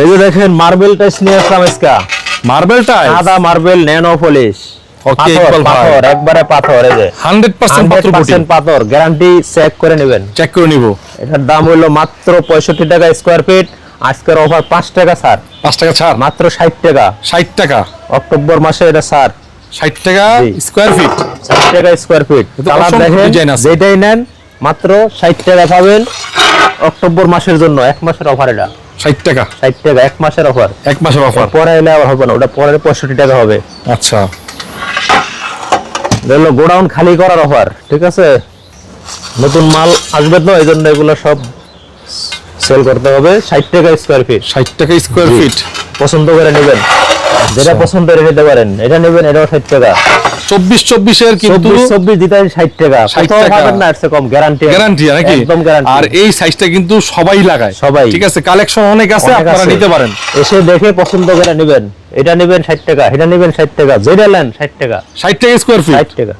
এই যে দেখেন মার্বেল টাইস নিয়ে আসলাম ইসকা মার্বেল টাইলস সাদা মার্বেল ন্যানো পলিশ ইকবাল ভাই। পাথর একবারে পাথর এই যে। 100% পাথর 100% পাথর গ্যারান্টি চেক করে নেবেন। চেক করে নিব। এটার দাম হলো মাত্র পঁয়ষট্টি টাকা স্কোয়ার ফিট আজকের অফার পাঁচ টাকা স্যার 5 টাকা ছাড় মাত্র ষাট টাকা। 60 টাকা। অক্টোবর মাসে এটা স্যার 60 টাকা। স্কয়ার ফিট ষাট টাকা স্কোয়ার ফিট কালার দেখেন যেটাই নেন মাত্র ষাট টাকা পাবেন অক্টোবর মাসের জন্য এক মাসের অফার এটা। 60 টাকা। ষাট টাকা এক মাসের অফার এক মাসের অফার পরে এলে আবার হবে না ওটা পরে পঁয়ষট্টি টাকা হবে। আচ্ছা। এটা গোডাউন খালি করার অফার ঠিক আছে? নতুন মাল আসবে তো এই জন্য এগুলো সব সেল করতে হবে। ষাট টাকা স্কোয়ার ফিট 60 টাকা স্কয়ার ফিট পছন্দ করে নেবেন। যেটা পছন্দ করে নিতে পারেন। এটা নেবেন এটাও ষাট টাকা। 24 24 এর কিন্তু চব্বিশ চব্বিশ দিতে ষাট টাকা। ষাট টাকা। না কম গ্যারান্টি গ্যারান্টি নাকি? একদম গ্যারান্টি আর এই সাইজটা কিন্তু সবাই লাগায়। সবাই। ঠিক আছে কালেকশন অনেক আছে আপনারা নিতে পারেন। এসে দেখে পছন্দ করে নেবেন। এটা নেবেন ষাট টাকা এটা নেবেন ষাট টাকা যেটা নেন ষাট টাকা। 60 টাকা স্কোয়ার ফিট ষাট টাকা।